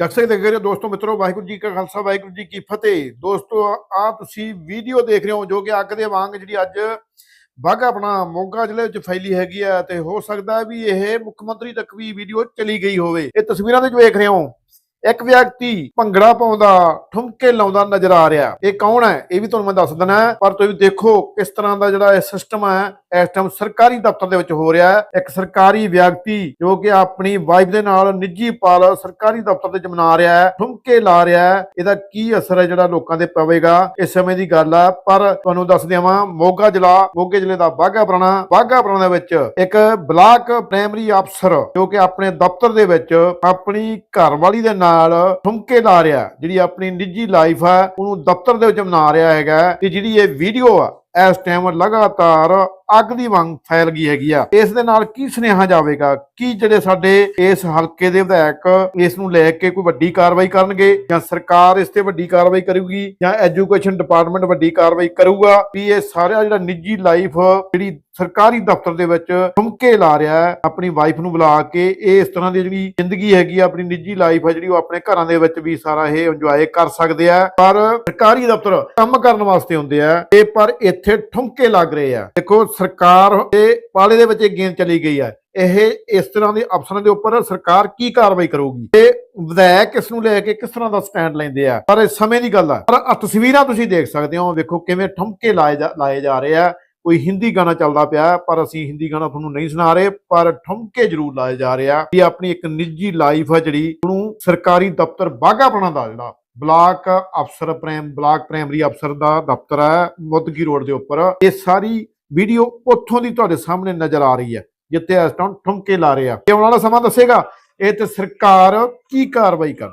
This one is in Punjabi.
ਜਗਸੇ ਦੇਖ ਰਹੇ ਹੋ ਦੋਸਤੋ, ਮਿੱਤਰੋ, ਵਾਹਿਗੁਰੂ ਜੀ ਕਾ ਖਾਲਸਾ, ਵਾਹਿਗੁਰੂ ਜੀ ਕੀ ਫਤਿਹ। ਦੋਸਤੋ ਆ ਤੁਸੀਂ ਵੀਡੀਓ ਦੇਖ ਰਹੇ ਹੋ ਜੋ ਕਿ ਅੱਗ ਦੇ ਵਾਂਗ ਜਿਹੜੀ ਅੱਜ ਬਾਗਾ ਆਪਣਾ ਮੋਗਾ ਜ਼ਿਲ੍ਹੇ ਵਿੱਚ ਫੈਲੀ ਹੈਗੀ ਆ ਤੇ ਹੋ ਸਕਦਾ ਵੀ ਇਹ ਮੁੱਖ ਮੰਤਰੀ ਤੱਕ ਵੀ ਵੀਡੀਓ ਚਲੀ ਗਈ ਹੋਵੇ। ਇਹ ਤਸਵੀਰਾਂ ਦੇ ਵਿੱਚ ਵੇਖ ਰਹੇ ਹੋ। ਇੱਕ ਵਿਅਕਤੀ ਭੰਗੜਾ ਪਾਉਂਦਾ, ਠੁਮਕੇ ਲਾਉਂਦਾ ਨਜ਼ਰ ਆ ਰਿਹਾ। ਇਹ ਕੌਣ ਹੈ? ਇਹ ਵੀ ਤੁਹਾਨੂੰ ਮੈਂ ਦੱਸ ਦਿੰਦਾ ਪਰ ਤੁਸੀਂ ਦੇਖੋ ਕਿਸ ਤਰ੍ਹਾਂ ਦਾ ਜਿਹੜਾ ਇਹ ਸਿਸਟਮ ਹੈ, ਇਸ ਟਾਈਮ ਸਰਕਾਰੀ ਦਫ਼ਤਰ ਦੇ ਵਿੱਚ ਹੋ ਰਿਹਾ ਹੈ। ਇੱਕ ਸਰਕਾਰੀ ਵਿਅਕਤੀ ਜੋ ਕਿ ਆਪਣੀ ਵਾਈਫ ਦੇ ਨਾਲ ਨਿੱਜੀ ਪਲ ਸਰਕਾਰੀ ਦਫ਼ਤਰ ਦੇ ਵਿੱਚ ਰਿਹਾ ਹੈ, ਠੁਮਕੇ ਲਾ ਰਿਹਾ ਹੈ। ਇਹਦਾ ਕੀ ਅਸਰ ਹੈ ਜਿਹੜਾ ਲੋਕਾਂ ਤੇ ਪਵੇਗਾ? ਇਸ ਸਮੇਂ ਦੀ ਗੱਲ ਆ ਪਰ ਤੁਹਾਨੂੰ ਦੱਸ ਦਿਆਵਾਂ ਮੋਗਾ ਜ਼ਿਲ੍ਹਾ, ਮੋਗੇ ਜ਼ਿਲ੍ਹੇ ਦਾ ਬਾਗਾ ਪੁਰਾਣਾ ਬਾਗਾ ਪੁਰਾਣਾ ਵਿੱਚ ਇੱਕ ਬਲਾਕ ਪ੍ਰਾਇਮਰੀ ਅਫਸਰ ਜੋ ਕਿ ਆਪਣੇ ਦਫ਼ਤਰ ਦੇ ਵਿੱਚ ਆਪਣੀ ਘਰਵਾਲੀ ਦੇ ਨਾਲ ਠੁਮਕੇ ਲਾ ਰਿਹਾ ਜਿਹੜੀ ਆਪਣੀ ਨਿੱਜੀ ਲਾਈਫ ਆ, ਉਹਨੂੰ ਦਫ਼ਤਰ ਦੇ ਵਿੱਚ ਮਨਾ ਰਿਹਾ ਹੈਗਾ, ਤੇ ਜਿਹੜੀ ਇਹ ਵੀਡੀਓ ਆ, ਇਸ ਟਾਈਮ ਲਗਾਤਾਰ ਅੱਗ ਦੀ ਵਾਂਗ ਫੈਲ ਗਈ ਹੈਗੀ ਆ। ਇਸ ਦੇ ਨਾਲ ਕੀ ਸੁਨੇਹਾ ਜਾਵੇਗਾ? ਕੀ ਜਿਹੜੇ ਸਾਡੇ ਇਸ ਹਲਕੇ ਦੇ ਵਿਧਾਇਕ ਇਸ ਨੂੰ ਲੈ ਕੇ ਕੋਈ ਵੱਡੀ ਕਾਰਵਾਈ ਕਰਨਗੇ? ਜਾਂ ਸਰਕਾਰ ਇਸ ਤੇ ਵੱਡੀ ਕਾਰਵਾਈ ਕਰੂਗੀ? ਜਾਂ ਐਜੂਕੇਸ਼ਨ ਡਿਪਾਰਟਮੈਂਟ ਵੱਡੀ ਕਾਰਵਾਈ ਕਰੂਗਾ? ਵੀ ਇਹ ਸਾਰਾ ਜਿਹੜਾ ਨਿੱਜੀ ਲਾਈਫ ਜਿਹੜੀ ਸਰਕਾਰੀ ਦਫ਼ਤਰ ਦੇ ਵਿੱਚ ਠੁਮਕੇ ਲਾ ਰਿਹਾ ਹੈ, ਆਪਣੀ ਵਾਈਫ ਨੂੰ ਬੁਲਾ ਕੇ ਇਹ ਇਸ ਤਰ੍ਹਾਂ ਦੀ ਜਿਹੜੀ ਜ਼ਿੰਦਗੀ ਹੈਗੀ ਆ, ਆਪਣੀ ਨਿੱਜੀ ਲਾਈਫ ਹੈ ਜਿਹੜੀ ਉਹ ਆਪਣੇ ਘਰਾਂ ਦੇ ਵਿੱਚ ਵੀ ਸਾਰਾ ਇਹ ਇੰਜੋਏ ਕਰ ਸਕਦੇ ਆ। ਪਰ ਸਰਕਾਰੀ ਦਫ਼ਤਰ ਕੰਮ ਕਰਨ ਵਾਸਤੇ ਹੁੰਦੇ ਆ ਤੇ ਪਰ ਇੱਥੇ ਠੁਮਕੇ ਲੱਗ ਰਹੇ ਆ। ਦੇਖੋ ਸਰਕਾਰ ਦੇ ਪਾਲੇ ਦੇ ਵਿੱਚ ਇਹ ਗੇਮ ਚਲੀ ਗਈ ਹੈ। ਇਹ ਇਸ ਤਰ੍ਹਾਂ ਦੇ ਅਫਸਰਾਂ ਦੇ ਉੱਪਰ ਸਰਕਾਰ ਕੀ ਕਾਰਵਾਈ ਕਰੂਗੀ? ਤੇ ਵਿਧਾਇਕ ਇਸ ਨੂੰ ਲੈ ਕੇ ਕਿਸ ਤਰ੍ਹਾਂ ਦਾ ਸਟੈਂਡ ਲੈਂਦੇ ਆ? ਪਰ ਇਹ ਸਮੇਂ ਦੀ ਗੱਲ ਆ। ਪਰ ਤਸਵੀਰਾਂ ਤੁਸੀਂ ਦੇਖ ਸਕਦੇ ਹੋ, ਵੇਖੋ ਕਿਵੇਂ ਠੁਮਕੇ ਲਾਏ ਜਾ- ਲਾਏ ਜਾ ਰਹੇ ਆ। ਕੋਈ ਹਿੰਦੀ ਗਾਣਾ ਚੱਲਦਾ ਪਿਆ, ਪਰ ਅਸੀਂ ਹਿੰਦੀ ਗਾਣਾ ਤੁਹਾਨੂੰ ਨਹੀਂ ਸੁਣਾ ਰਹੇ, ਪਰ ਠੁਮਕੇ ਜ਼ਰੂਰ ਲਾਏ ਜਾ ਰਹੇ ਆ। ਵੀ ਆਪਣੀ ਇੱਕ ਨਿੱਜੀ ਲਾਈਫ ਆ ਜਿਹੜੀ, ਉਹਨੂੰ ਸਰਕਾਰੀ ਦਫ਼ਤਰ ਬਾਗਾ ਦਾ ਜਿਹੜਾ। ਬਲਾਕ ਅਫਸਰ ਪ੍ਰੈਮ, ਬਲਾਕ ਪ੍ਰਾਇਮਰੀ ਅਫਸਰ ਦਾ ਦਫ਼ਤਰ ਹੈ ਮੁੱਦਗੀ ਰੋਡ ਦੇ ਉੱਪਰ। ਇਹ ਸਾਰੀ ਵੀਡੀਓ ਉੱਥੋਂ ਦੀ ਤੁਹਾਡੇ ਸਾਹਮਣੇ ਨਜ਼ਰ ਆ ਰਹੀ ਹੈ, ਜਿੱਥੇ ਇਸ ਟਾਈਮ ਠੁਮਕੇ ਲਾ ਰਹੇ ਆ। ਆਉਣ ਵਾਲਾ ਸਮਾਂ ਦੱਸੇਗਾ, ਇਹ ਤੇ ਸਰਕਾਰ ਕੀ ਕਾਰਵਾਈ ਕਰਨੀ